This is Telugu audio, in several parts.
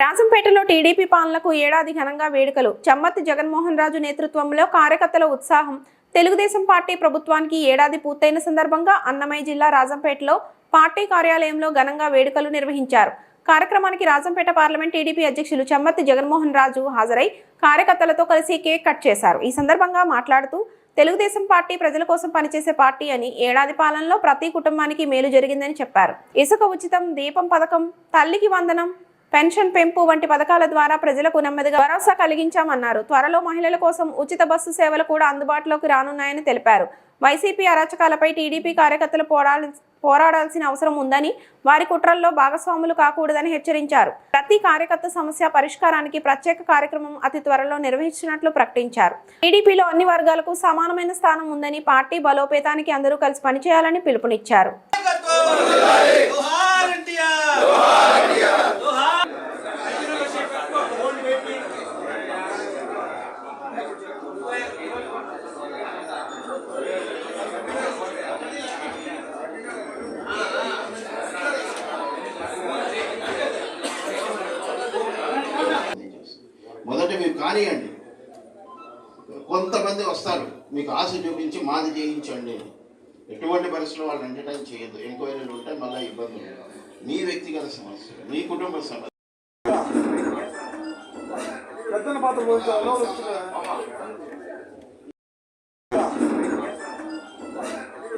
రాజంపేటలో టీడీపీ పాలనకు ఏడాది ఘనంగా వేడుకలు. చమ్మత్తి జగన్మోహన్ రాజు నేతృత్వంలో కార్యకర్తల ఉత్సాహం. తెలుగుదేశం పార్టీ ప్రభుత్వానికి ఏడాది పూర్తయిన సందర్భంగా అన్నమయ్య జిల్లా రాజంపేటలో పార్టీ కార్యాలయంలో ఘనంగా వేడుకలు నిర్వహించారు. కార్యక్రమానికి రాజంపేట పార్లమెంట్ టీడీపీ అధ్యక్షులు చమ్మత్తి జగన్మోహన్ రాజు హాజరై కార్యకర్తలతో కలిసి కేక్ కట్ చేశారు. ఈ సందర్భంగా మాట్లాడుతూ తెలుగుదేశం పార్టీ ప్రజల కోసం పనిచేసే పార్టీ అని ఏడాది పాలనలో ప్రతి కుటుంబానికి మేలు జరిగిందని చెప్పారు. ఇసుక ఉచితం దీపం పథకం తల్లికి వందనం పెన్షన్ పెంపు వంటి పథకాల ద్వారా ప్రజలకు నెమ్మదిగా భరోసా కలిగించామన్నారు త్వరలో మహిళల కోసం ఉచిత బస్సు సేవలు కూడా అందుబాటులోకి రానున్నాయని తెలిపారు వైసీపీ అరాచకాలపై టీడీపీ కార్యకర్తలు పోరాడాల్సి పోరాడాల్సిన అవసరం ఉందని వారి కుట్రల్లో భాగస్వాములు కాకూడదని హెచ్చరించారు ప్రతి కార్యకర్త సమస్య పరిష్కారానికి ప్రత్యేక కార్యక్రమం అతి త్వరలో నిర్వహించినట్లు ప్రకటించారు టీడీపీలో అన్ని వర్గాలకు సమానమైన స్థానం ఉందని పార్టీ బలోపేతానికి అందరూ కలిసి పనిచేయాలని పిలుపునిచ్చారు మొదట మీరు కానివ్వండి కొంతమంది వస్తారు. మీకు ఆశ చూపించి మాది చేయించండి ఎటువంటి పరిస్థితులు వాళ్ళు ఎంటర్టైన్ చేయొద్దు. ఎంక్వైరీలు ఉంటే మళ్ళీ ఇబ్బందులు మీ వ్యక్తిగత సమస్య మీ కుటుంబ సమస్య పెద్దన పాత్ర పోషించాలో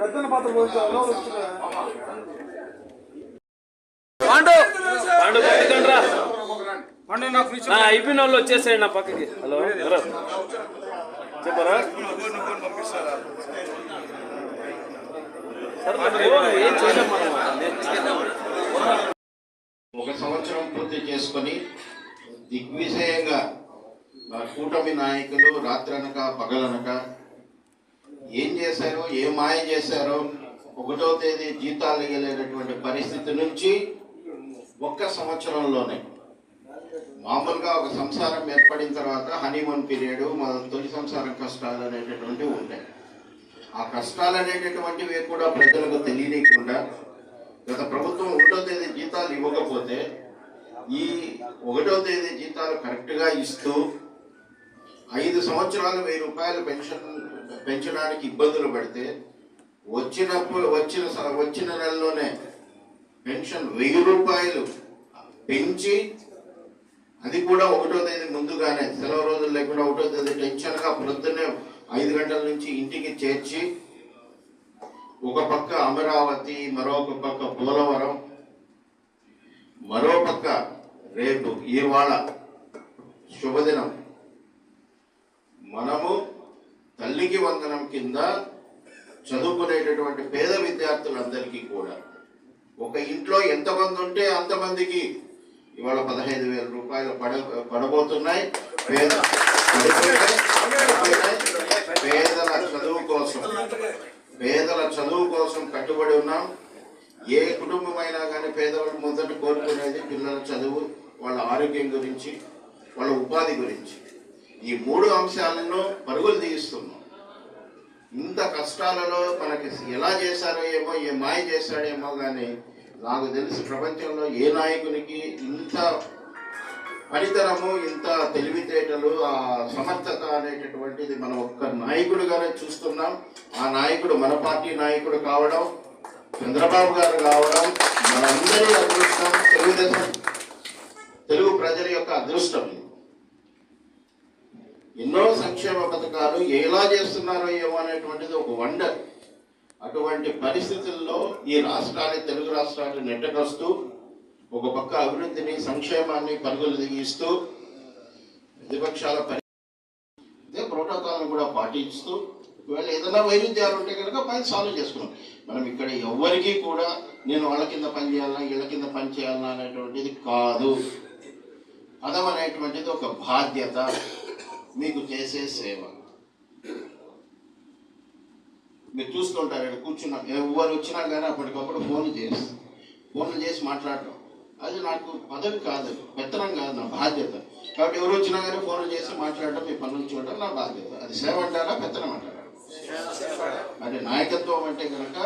పెద్దన పాత్ర పోషించాలో పాండు పాండు పక్కకండి రా నా అయిపోయిన వాళ్ళు వచ్చేసాడు నా పక్కకి. హలో? చెప్పరా? ఒక సంవత్సరం పూర్తి చేసుకొని దిగ్విజయంగా మా కూటమి నాయకులు రాత్రనక పగలనక ఏం చేశారో ఏ మాయ చేశారో ఒకటో తేదీ జీతాలు ఇవ్వలేనటువంటి పరిస్థితి నుంచి ఒక్క సంవత్సరంలోనే మామూలుగా ఒక సంసారం ఏర్పడిన తర్వాత హనీమూన్ పీరియడ్ మన తొలి సంసారం కష్టాలు అనేటటువంటివి ఉంటాయి. ఆ కష్టాలు అనేటటువంటివి కూడా ప్రజలకు తెలియకుండా గత ప్రభుత్వం ఒకటో తేదీ జీతాలు ఇవ్వకపోతే ఈ ఒకటో తేదీ జీతాలు కరెక్ట్గా ఇస్తూ ఐదు సంవత్సరాలు వెయ్యి రూపాయలు పెన్షన్ పెంచడానికి ఇబ్బందులు పడితే వచ్చినప్పుడు వచ్చిన స- వచ్చిన నెలలోనే పెన్షన్ వెయ్యి రూపాయలు పెంచి అది కూడా ఒకటో తేదీ ముందుగానే సెలవు రోజులు లేకుండా ఒకటో తేదీ టెన్షన్గా పొద్దున్నే ఐదు గంటల నుంచి ఇంటికి చేర్చి ఒక పక్క అమరావతి మరొక పక్క పోలవరం మరో పక్క రేపు ఇవాళ శుభదినం. మనము తల్లికి వందనం కింద చదువుకునేటటువంటి పేద విద్యార్థులందరికీ కూడా. ఒక ఇంట్లో ఎంతమంది ఉంటే అంతమందికి ఇవాళ పదహైదు వేల రూపాయలు పడ పడబోతున్నాయి. పేద పేదల చదువు కోసం పేదల చదువు కోసం కట్టుబడి ఉన్నాం. ఏ కుటుంబమైనా కానీ పేదవాళ్ళు మొదట కోరుకునేది పిల్లల చదువు వాళ్ళ ఆరోగ్యం గురించి వాళ్ళ ఉపాధి గురించి. ఈ మూడు అంశాలను పరుగులు తీయిస్తున్నాం ఇంత కష్టాలలో మనకి ఎలా చేశారో ఏమో ఏ మాయ చేశాడేమో కానీ నాకు తెలిసి ప్రపంచంలో ఏ నాయకునికి ఇంత పనితనము ఇంత తెలివితేటలు ఆ సమర్థత అనేటటువంటిది మనం ఒక్క నాయకుడిగానే చూస్తున్నాం. ఆ నాయకుడు మన పార్టీ నాయకుడు కావడం చంద్రబాబు గారు కావడం మనందరి అదృష్టం తెలుగుదేశం తెలుగు ప్రజల యొక్క అదృష్టం ఎన్నో సంక్షేమ పథకాలు ఎలా చేస్తున్నారో ఏమో అనేటువంటిది ఒక వండర్. అటువంటి పరిస్థితుల్లో ఈ రాష్ట్రాన్ని తెలుగు రాష్ట్రాన్ని నెట్టకొస్తూ ఒక పక్క అభివృద్ధిని సంక్షేమాన్ని పరుగులు దిగిస్తూ ప్రతిపక్షాల పరి ప్రోటోకాల్ని కూడా పాటిస్తూ ఒకవేళ ఏదైనా వైరుధ్యాలు ఉంటే కనుక పని సాల్వ్ చేసుకున్నాం. మనం ఇక్కడ ఎవ్వరికీ కూడా నేను వాళ్ళ కింద పని చేయాలన్నా వీళ్ళ కింద పని చేయాలన్నా అనేటువంటిది కాదు. పదం అనేటువంటిది ఒక బాధ్యత. మీకు చేసే సేవ. మీరు చూసుకుంటారు ఇక్కడ కూర్చున్నాం. ఎవరు వచ్చినా కానీ అప్పటికప్పుడు ఫోన్లు చేసి ఫోన్లు చేసి మాట్లాడటం. అది నాకు పదవి కాదు పెత్తనం కాదు నా బాధ్యత. కాబట్టి ఎవరు వచ్చినా కానీ ఫోన్లు చేసి మాట్లాడటం మీ పనులు చూడటం నా బాధ్యత. అది సేవ అంటారా పెత్తనం అంటారా? అంటే నాయకత్వం అంటే కనుక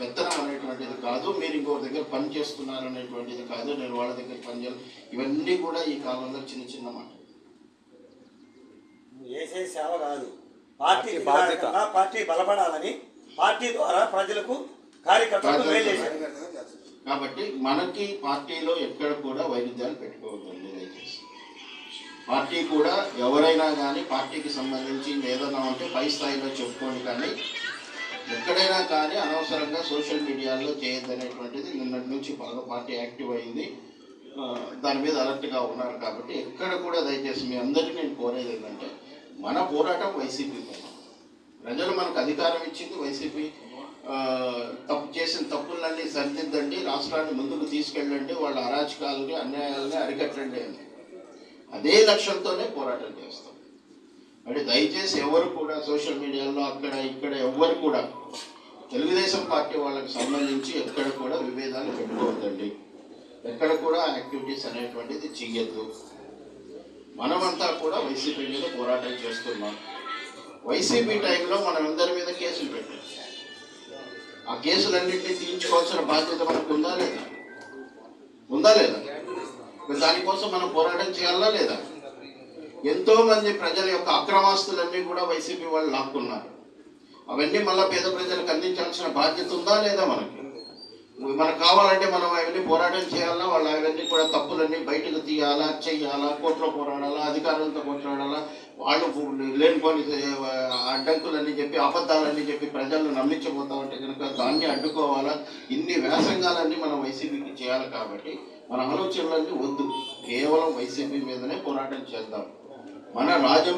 పెత్తనం అనేటువంటిది కాదు. మీరు ఇంకో దగ్గర పని చేస్తున్నారు అనేటువంటిది కాదు. నేను వాళ్ళ దగ్గర పని చేయాలి ఇవన్నీ కూడా ఈ కాలంలో చిన్న చిన్న మాట చేసే సేవ కాదు. పార్టీ విధానంగా పార్టీ బలపడాలని పార్టీ ద్వారా ప్రజలకు కార్యకర్తలకు చేశారు. కాబట్టి మనకి పార్టీలో ఎక్కడ కూడా వైరుధ్యాలు పెట్టుకోవద్దండి దయచేసి. పార్టీ కూడా ఎవరైనా కానీ పార్టీకి సంబంధించి ఏదైనా ఉంటే పై స్థాయిలో చెప్పుకోండి కానీ ఎక్కడైనా కానీ అనవసరంగా సోషల్ మీడియాలో చేయొద్దనేటువంటిది నిన్నటి నుంచి బాగా పార్టీ యాక్టివ్ అయింది. దాని మీద అలర్ట్గా ఉన్నారు కాబట్టి ఎక్కడ కూడా దయచేసి మీ అందరికీ నేను కోరేది ఏంటంటే మన పోరాటం వైసీపీ పైన. ప్రజలు మనకు అధికారం ఇచ్చింది వైసీపీ. తప్పు చేసిన తప్పులన్నీ సరిదిద్దండి రాష్ట్రాన్ని ముందుకు తీసుకెళ్ళండి వాళ్ళ అరాచకాలని అన్యాయాలని అరికట్టండి అని. అదే లక్ష్యంతోనే పోరాటం చేస్తాం. అంటే దయచేసి ఎవరు కూడా సోషల్ మీడియాలో అక్కడ ఇక్కడ ఎవరు కూడా తెలుగుదేశం పార్టీ వాళ్ళకి సంబంధించి ఎక్కడ కూడా విభేదాలు పెట్టుకోవద్దండి. ఎక్కడ కూడా యాక్టివిటీస్ అనేటువంటిది చెయ్యొద్దు. మనమంతా కూడా వైసీపీ మీద పోరాటం చేస్తున్నాం. వైసీపీ టైంలో మనం అందరి మీద కేసులు పెట్టాం. ఆ కేసులన్నింటినీ తీయించుకోవాల్సిన బాధ్యత మనకు ఉందా లేదా? ఉందా లేదా? దానికోసం మనం పోరాటం చేయాలా లేదా? ఎంతో మంది ప్రజల యొక్క అక్రమాస్తులన్నీ కూడా వైసీపీ వాళ్ళు లాక్కున్నారు. అవన్నీ మళ్ళీ పేద ప్రజలకు అందించాల్సిన బాధ్యత ఉందా లేదా మనకి? మనకు కావాలంటే మనం అవన్నీ పోరాటం చేయాలా? వాళ్ళు అవన్నీ కూడా తప్పులన్నీ బయటకు తీయాలా చేయాలా కోర్టులో పోరాడాలా? అధికారులతో పోరాడాలా? వాళ్ళు లేనిపోని ఆ, అడ్డంకులన్నీ చెప్పి అబద్ధాలన్నీ చెప్పి ప్రజలను నమ్మించబోతా ఉంటే కనుక దాన్ని అడ్డుకోవాలా? ఇన్ని వ్యాసంగాలన్నీ మనం వైసీపీకి చేయాలి కాబట్టి మన ఆలోచనలన్నీ వద్దు. కేవలం వైసీపీ మీదనే పోరాటం చేద్దాం. మన రాజ్యం